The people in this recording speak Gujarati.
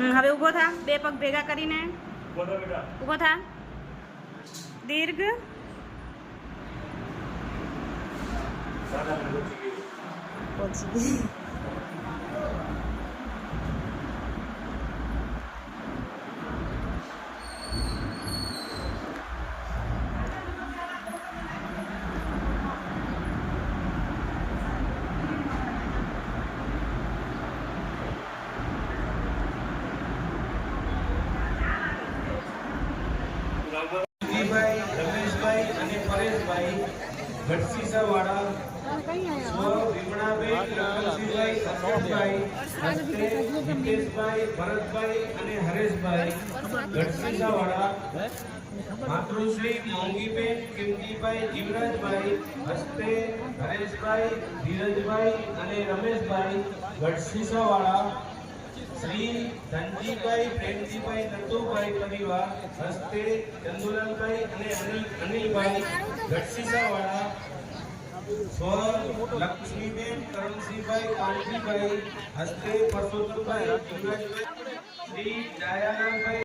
હમ, હવે ઊભો થા બે પગ ભેગા કરીને બોલો બેટા ઊભો થા દીર્ઘ દાદા રમેશભાઈ અને પરેશભાઈ ગઢસીસા વાળા સ્વ વિમણાબેન લખનસિંહભાઈ અશોકભાઈ હસ્તે જીતેશભાઈ ભરતભાઈ અને હરેશભાઈ ગઢસીસા વાળા માતૃશ્રી હસ્તે, હરેશભાઈ, ધીરજભાઈ અને રમેશભાઈ ગઢસીસા વાળા શ્રી ધનજીભાઈ પ્રેમજીભાઈ નતુભાઈ પરિવાર હસ્તે ચંદુલાલભાઈ અને અનિલ અનિલભાઈ ગઢસીસાવાળા સ્વ લક્ષ્મીબેન કરણસિંહભાઈ કાનજીભાઈ હસ્તે પરસોત્તમભાઈ. શ્રી દયાનંદભાઈ